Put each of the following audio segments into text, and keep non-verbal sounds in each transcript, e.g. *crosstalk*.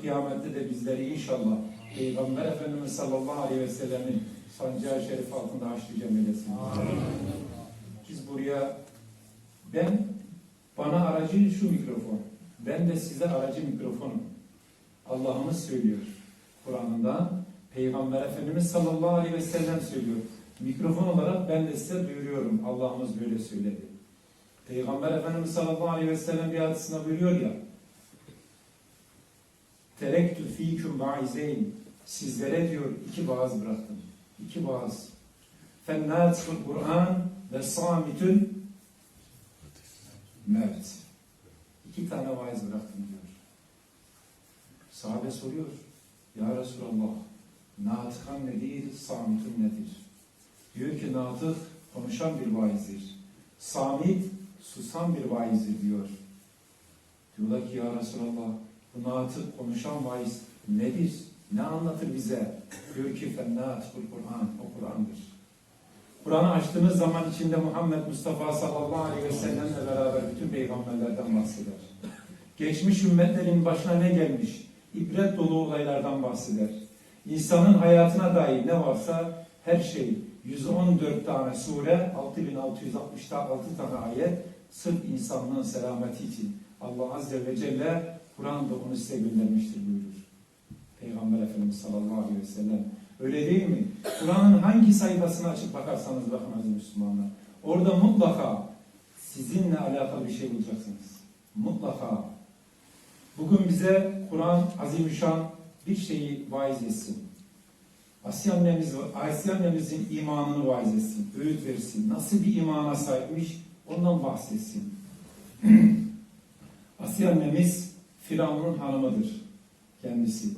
kıyamette de bizleri inşallah Peygamber Efendimiz sallallahu aleyhi ve sellemin sancağı şerif altında haşr eylesin. Biz buraya ben bana aracı şu mikrofon. Ben de size aracı mikrofonum. Allah'ımız söylüyor. Kur'an'ında Peygamber Efendimiz sallallahu aleyhi ve sellem söylüyor. Mikrofon olarak ben de size duyuruyorum. Allah'ımız böyle söyledi. Peygamber Efendimiz sallallahu aleyhi ve sellem bir hadisinde buyuruyor ya Terektü fîküm vaizeyn Sizlere diyor iki vaaz bıraktım. İki vaaz. Fennâtful Kur'an ve sâmitül mevt. İki tane vaiz bıraktım diyor. Sahabe soruyor. Ya Resulallah, natıkan nedir, samitun nedir? Diyor ki natık konuşan bir vaizdir. Samit susan bir vaizdir diyor. Diyorlar ki ya Resulallah, bu natık konuşan vaiz nedir? Ne anlatır bize? Diyor ki fennâtıkul Kur'an, o Kur'an'dır. Kur'an'ı açtığınız zaman içinde Muhammed Mustafa sallallahu aleyhi ve sellemle beraber bütün peygamberlerden bahseder. Geçmiş ümmetlerin başına ne gelmiş? İbret dolu olaylardan bahseder. İnsanın hayatına dair ne varsa her şey 114 tane sure, 6666 tane ayet sırf insanlığın selameti için Allah Azze ve Celle Kur'an'da onu size göndermiştir buyurur. Peygamber Efendimiz sallallahu aleyhi ve sellem. Öyle değil mi? Kur'an'ın hangi sayfasını açıp bakarsanız bakın aziz Müslümanlar. Orada mutlaka sizinle alakalı bir şey bulacaksınız. Mutlaka. Bugün bize Kur'an azimüşşan bir şeyi vaiz etsin. Asiye annemiz, Asiye annemizin imanını vaiz etsin, öğüt versin. Nasıl bir imana sahipmiş ondan bahsetsin. *clears throat* Asiye annemiz Firavun'un hanımıdır kendisi.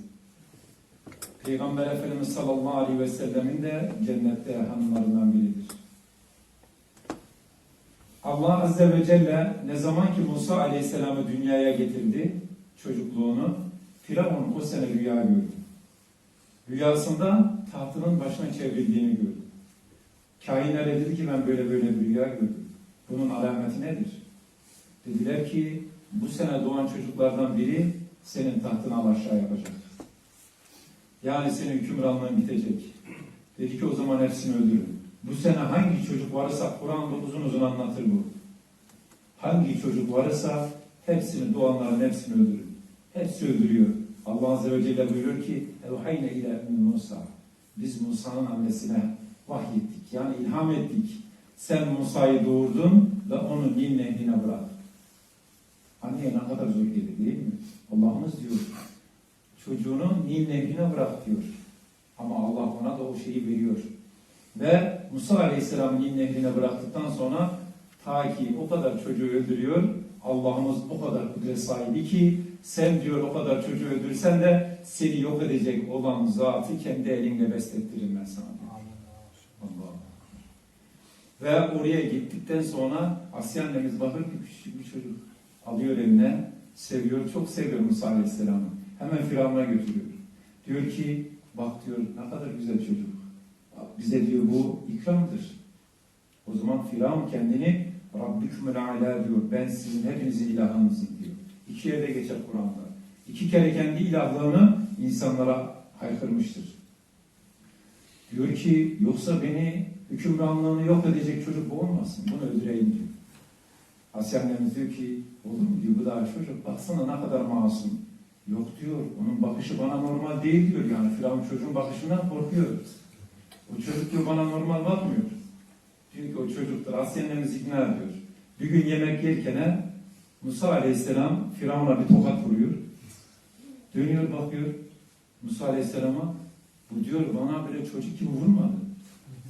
Peygamber Efendimiz sallallahu aleyhi ve sellemin de cennette hanımlarından biridir. Allah Azze ve Celle ne zaman ki Musa aleyhisselamı dünyaya getirdi, çocukluğunu, Firavun o sene rüya gördü. Rüyasında tahtının başına çevrildiğini gördü. Kahinlere dedi ki ben böyle böyle bir rüya gördüm. Bunun alameti nedir? Dediler ki bu sene doğan çocuklardan biri senin tahtını al aşağı yapacak. Yani senin hükümranlığın bitecek. Dedi ki o zaman hepsini öldürün. Bu sene hangi çocuk varsa Kur'an'da uzun uzun anlatır bu. Hangi çocuk varsa hepsini doğanların hepsini öldürün. Hepsi öldürüyor. Allah Azze ve Celle buyuruyor ki Evhayne ile Musa. Biz Musa'nın annesine vahyettik. Yani ilham ettik. Sen Musa'yı doğurdun ve onu Nil nehrine bırak. Anneye ne kadar zor gelir değil mi? Allah'ımız diyor çocuğunu Nil nehrine bırak diyor. Ama Allah ona da o şeyi veriyor. Ve Musa Aleyhisselam'ı Nil nehrine bıraktıktan sonra ta ki o kadar çocuğu öldürüyor. Allah'ımız o kadar kudret sahibi ki sen diyor o kadar çocuğu öldürsen de seni yok edecek olan zatı kendi elinle beslettiririm ben sana. Allah. Ve oraya gittikten sonra Asya annemiz bakır ki küçük bir çocuk alıyor eline, seviyor, çok seviyor Musa Aleyhisselam'ı. Hemen Firavun'a götürüyor. Diyor ki, bak diyor ne kadar güzel çocuk. Bize diyor bu ikramdır. O zaman Firavun kendini Rabbikümül Ala diyor. Ben sizin hepinizin ilahınızım diyor. İki yerde geçer Kur'an'da. İki kere kendi ilahlığını insanlara haykırmıştır. Diyor ki yoksa beni hükümranlığını yok edecek çocuk bu olmasın. Bunu öldüreyim diyor. Asya annemiz diyor ki olur mu diyor bu daha çocuk. Baksana ne kadar masum. Yok diyor. Onun bakışı bana normal değil diyor. Yani Firavun çocuğun bakışından korkuyor. O çocuk diyor bana normal bakmıyor. Diyor ki o çocuktur. Asya annemiz ikna ediyor. Bir gün yemek yerken Musa Aleyhisselam Firavun'a bir tokat vuruyor. Dönüyor bakıyor Musa Aleyhisselam'a. Bu diyor bana böyle çocuk gibi vurmadı.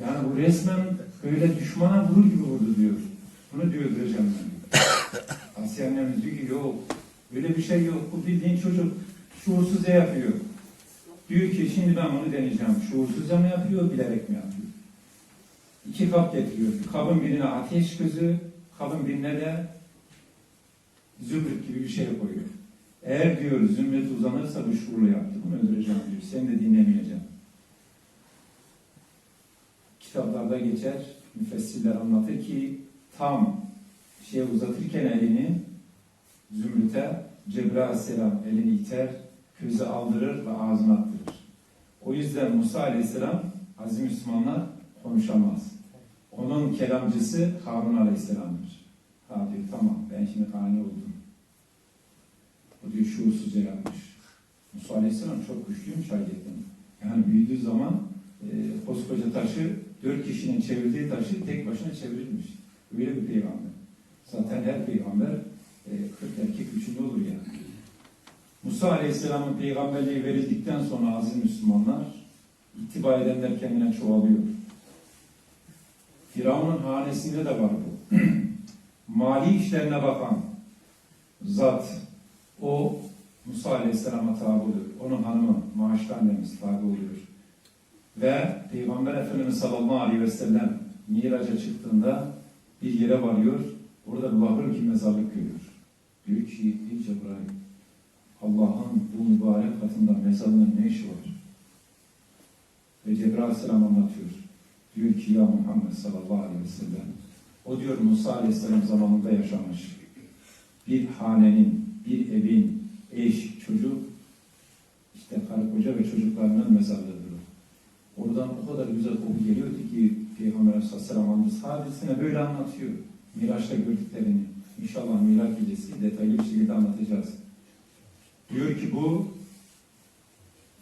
Yani bu resmen böyle düşmana vurur gibi vurdu diyor. Bunu diyor öldüreceğim ben. *coughs* Asya annemiz diyor ki yok. Öyle bir şey yok. Bu bildiğin çocuk şuursuzca yapıyor. Diyor ki şimdi ben onu deneyeceğim. Şuursuzca mı yapıyor, bilerek mi yapıyor? İki kap getiriyor. Kabın birine ateş gözü, kabın birine de zümrüt gibi bir şey koyuyor. Eğer diyor zümrüt uzanırsa bu şuurlu yaptı. Bunu öldüreceğim diyor. Seni de dinlemeyeceğim. Kitaplarda geçer, müfessirler anlatır ki tam şeye uzatırken elini Zümrüt'e Cebrail aleyhisselam elini iter, köze aldırır ve ağzına attırır. O yüzden Musa Aleyhisselam aziz Müslümanlar konuşamaz. Onun kelamcısı Harun Aleyhisselam'dır. Ha diyor tamam ben şimdi kani oldum. O diyor şuursuzca yapmış. Musa Aleyhisselam çok güçlüymüş ayetten. Yani büyüdüğü zaman e, koskoca taşı dört kişinin çevirdiği taşı tek başına çevirilmiş. Öyle bir peygamber. Zaten her peygamber e, 40 erkek üçünde olur yani. Musa Aleyhisselam'ın peygamberliği verildikten sonra aziz Müslümanlar ittiba edenler kendine çoğalıyor. Firavun'un hanesinde de var bu. *clears throat* Mali işlerine bakan zat o Musa Aleyhisselam'a tabi oluyor. Onun hanımı maaşlı annemiz tabi oluyor. Ve Peygamber Efendimiz sallallahu aleyhi ve sellem Miraç'a çıktığında bir yere varıyor. Orada bir bakır ki mezarlık görüyor. Diyor ki ey Cebrail Allah'ın bu mübarek katında mezarının ne işi var? Ve Cebrail aleyhisselam anlatıyor. Diyor ki ya Muhammed sallallahu aleyhi ve sellem o diyor Musa aleyhisselam zamanında yaşamış. Bir hanenin, bir evin, eş, çocuk, işte karı koca ve çocuklarının mezarlığıdır. Oradan o kadar güzel koku geliyordu ki Peygamber Aleyhisselam hadisine böyle anlatıyor. Miraç'ta gördüklerini. İnşallah Miraç gecesi detaylı bir şekilde anlatacağız. Diyor ki bu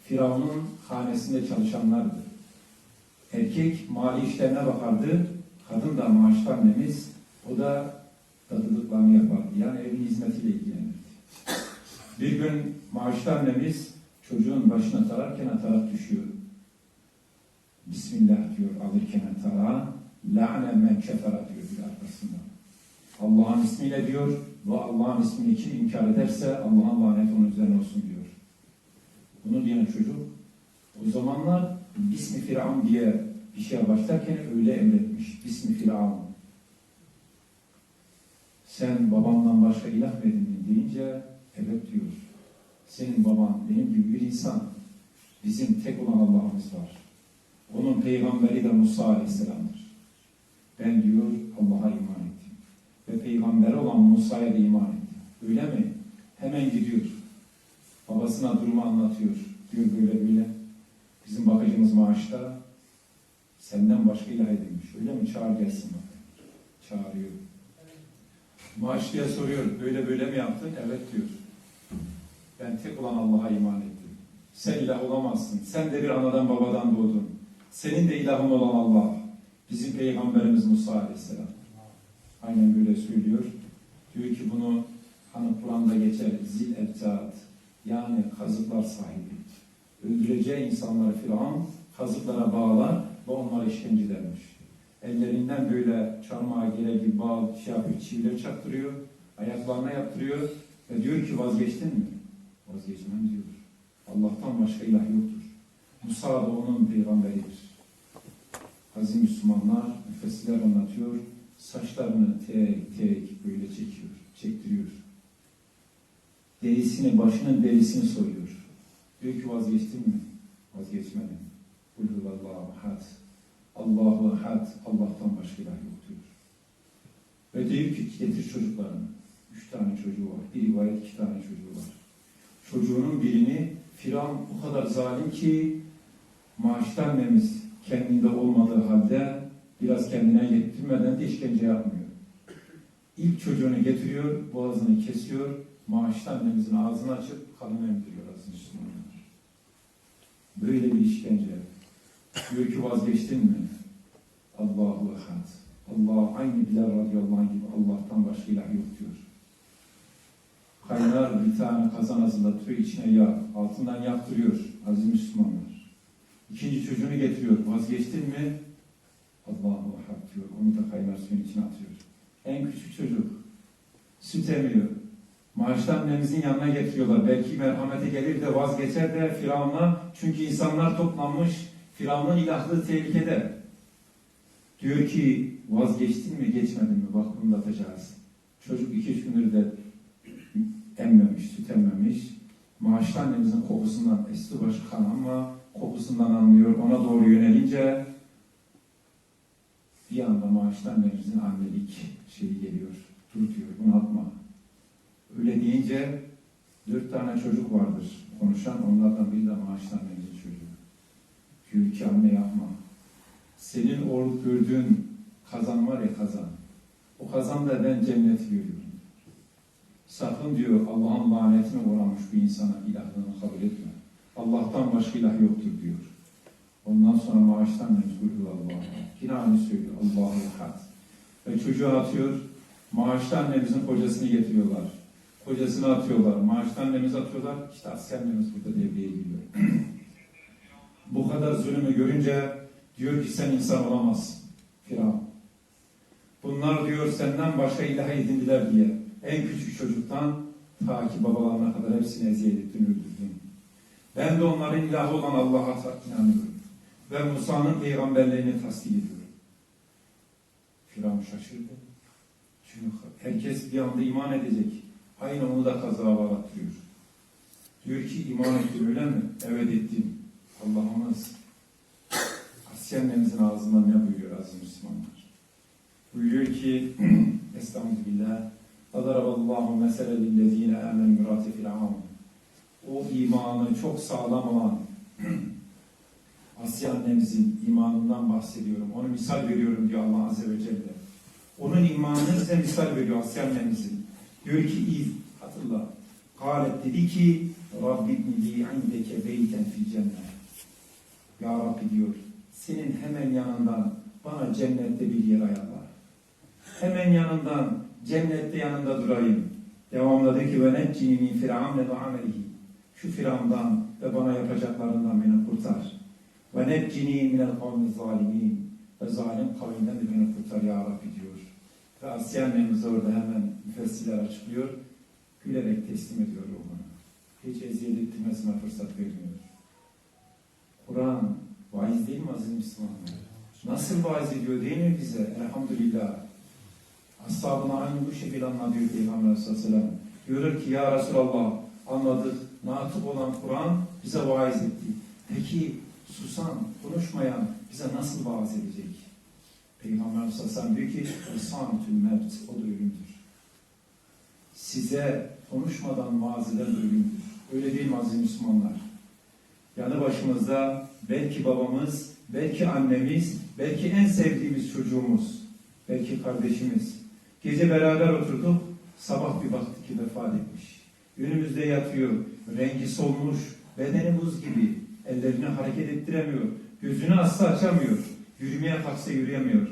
Firavun'un hanesinde çalışanlardı. Erkek mali işlerine bakardı. Kadın da maaşlı annemiz. O da dadılıklarını yapardı. Yani evin hizmetiyle ilgilenirdi. Bir gün maaşlı annemiz çocuğun başına tararken atarak düşüyor. Bismillah diyor alırken tarağı. La'ne men kefera diyor bir arkasında. Allah'ın ismiyle diyor ve Allah'ın ismini kim inkar ederse Allah'ın laneti onun üzerine olsun diyor. Bunu diyen çocuk o zamanlar Bismi Firavun diye bir şeye başlarken öyle emretmiş. Bismi Firavun. Sen babamdan başka ilah mı edindin deyince evet diyor. Senin baban benim gibi bir insan. Bizim tek olan Allah'ımız var. Onun peygamberi de Musa Aleyhisselam'dır. Ben diyor Allah'a iman ettim. Ve peygamberi olan Musa'ya da iman ettim. Öyle mi? Hemen gidiyor. Babasına durumu anlatıyor. Diyor böyle böyle. Bizim bakıcımız maaşta. Senden başka ilah edinmiş. Öyle mi? Çağır gelsin bakayım. Çağırıyor. Maaşlıya soruyor. Böyle böyle mi yaptın? Evet diyor. Ben tek olan Allah'a iman ettim. Sen ilah olamazsın. Sen de bir anadan babadan doğdun. Senin de ilahın olan Allah. Bizim Peygamberimiz Musa Aleyhisselam. Aynen böyle söylüyor. Diyor ki bunu hani Kur'an'da geçer zil ebtaat. Yani kazıklar sahibi. Öldüreceği insanları Firavun kazıklara bağlar ve onlara işkence. Ellerinden böyle çarmıha gele gibi bağ şey yapıyor, çiviler çaktırıyor. Ayaklarına yaptırıyor. Ve diyor ki vazgeçtin mi? Vazgeçmem diyor. Allah'tan başka ilah yoktur. Musa da onun peygamberidir. Aziz Müslümanlar, müfessirler anlatıyor. Saçlarını tek tek böyle çekiyor, çektiriyor. Derisini, başının derisini soyuyor. Diyor ki vazgeçtin mi? Vazgeçmedim. Kul huvallahu had. Allahu had. Allah'tan başka ilah yok diyor. Ve diyor ki getir çocuklarını. Üç tane çocuğu var. Bir rivayet iki tane çocuğu var. Çocuğunun birini Firavun o kadar zalim ki maaşlı annemiz kendinde olmadığı halde biraz kendine yettirmeden de işkence yapmıyor. İlk çocuğunu getiriyor, boğazını kesiyor, maaşlı annemizin ağzını açıp kanını emdiriyor aziz Müslümanlar. Böyle bir işkence. Diyor ki vazgeçtin mi? Allahu ehad. Allah aynı Bilal radıyallahu anh gibi Allah'tan başka ilah yok diyor. Kaynar bir tane kazan hazırlatıyor, içine yağ, altından yaktırıyor aziz Müslümanlar. İkinci çocuğunu getiriyor, vazgeçtin mi? Allahu ehad diyor, onu da kaynar suyun içine atıyor. En küçük çocuk, süt emiyor. Maaşlı annemizin yanına getiriyorlar. Belki merhamete gelir de vazgeçer de Firavun'a. Çünkü insanlar toplanmış. Firavun'un ilahlığı tehlikede. Diyor ki vazgeçtin mi geçmedin mi? Bak bunu da atacağız. Çocuk iki üç gündür de emmemiş, süt emmemiş. Maaşlı annemizin kokusundan üstü başı kan ama kokusundan anlıyor. Ona doğru yönelince bir anda maaşlı annemizin annelik şeyi geliyor. Dur diyor, bunu. Öyle deyince Dört tane çocuk vardır konuşan, onlardan biri de maaşlı annemizin çocuğu. Diyor ki anne yapma. Senin o gördüğün kazan var ya kazan. O kazanda ben cenneti görüyorum. Sakın diyor Allah'ın lanetine uğramış bir insana ilahlığını kabul etme. Allah'tan başka ilah yoktur diyor. Ondan sonra maaştan mezgul Allah. Aynı söylüyor. Allahu Ehad. Ve çocuğu atıyor. Maaşlı annemizin kocasını getiriyorlar. Kocasını atıyorlar. Maaşlı annemizi atıyorlar. İşte asker annemiz burada devreye giriyor. Bu kadar zulümü görünce diyor ki sen insan olamazsın. Firavun. Bunlar diyor senden başka ilah edindiler diye. En küçük çocuktan ta ki babalarına kadar hepsini eziyet ettin, öldürdün. Ben de onların ilahı olan Allah'a inanıyorum. Ve Musa'nın peygamberliğini tasdik ediyorum. Firavun şaşırdı. Çünkü herkes bir anda iman edecek. Aynı onu da kazaya bağlattırıyor. Diyor ki iman ettim öyle mi? Evet ettim. Allah'ımız Asya annemizin ağzından ne buyuruyor aziz Müslümanlar? Buyuruyor ki *clears throat* Estağfirullah Adaraballahu mesele lillezine amen mürati firavun O imanı çok sağlam olan *clears throat* Asya annemizin imanından bahsediyorum. Onu misal veriyorum diyor Allah Azze ve Celle. Onun imanını bize misal veriyor Asya annemizin. Diyor ki İz, hatırla. Galet dedi ki Rabbi ibni indeke beyten fil cennet. Ya Rabbi diyor, senin hemen yanından bana cennette bir yer ayarla. Hemen yanından, cennette yanında durayım. Devamladı ki ve neccini min firavne ve amelihi. Şu firavundan ve bana yapacaklarından beni kurtar. Ve neccini minel kavmi zalimin. Ve zalim kavminden de beni kurtar ya Rabbi diyor. Ve Asya annemiz orada hemen müfessirler açıklıyor. Gülerek teslim ediyor oğlunu. Hiç eziyet ettirmesine fırsat vermiyor. Kur'an vaiz değil mi aziz Müslümanlar? Nasıl vaiz ediyor değil mi bize? Elhamdülillah. Ashabına aynı bu şekilde anlatıyor Peygamber Aleyhisselam. Diyor ki ya Resulallah anladık. Natık olan Kur'an bize vaiz etti. Peki susan, konuşmayan bize nasıl vaaz edecek? Peygamber Aleyhisselam diyor ki Sanatül mevt, o da ölümdür. Size konuşmadan vaaz eden ölümdür. Öyle değil mi aziz Müslümanlar? Yanı başımızda belki babamız, belki annemiz, belki en sevdiğimiz çocuğumuz, belki kardeşimiz. Gece beraber oturduk, sabah bir baktık ki vefat etmiş. Önümüzde yatıyor, rengi solmuş, bedeni buz gibi, ellerini hareket ettiremiyor, gözünü asla açamıyor, yürümeye kalksa yürüyemiyor.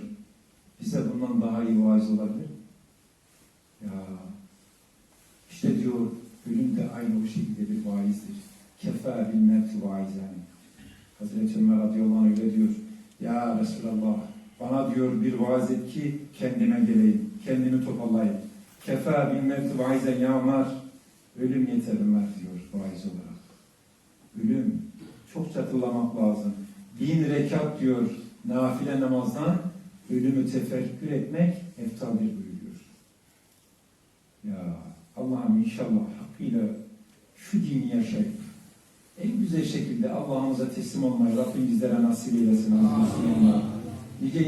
Bize bundan daha iyi vaiz olabilir? Ya, işte diyor, ölüm de aynı o şekilde bir vaizdir. Kefa bil mevti vaizen. Hazreti Ömer radıyallahu anh öyle diyor. Ya Resulallah bana diyor bir vaaz et ki kendime geleyim. Kendimi toparlayayım. Kefa bil vaizen ya Ömer. Ölüm yeter Ömer diyor vaiz olarak. Ölüm. Çok hatırlamak lazım. Bin rekat diyor nafile namazdan ölümü tefekkür etmek eftaldir buyuruyor. Ya Allah'ım inşallah hakkıyla şu dini yaşayıp en güzel şekilde Allah'ımıza teslim olmayı Rabbim bizlere nasip eylesin. Amin. Nice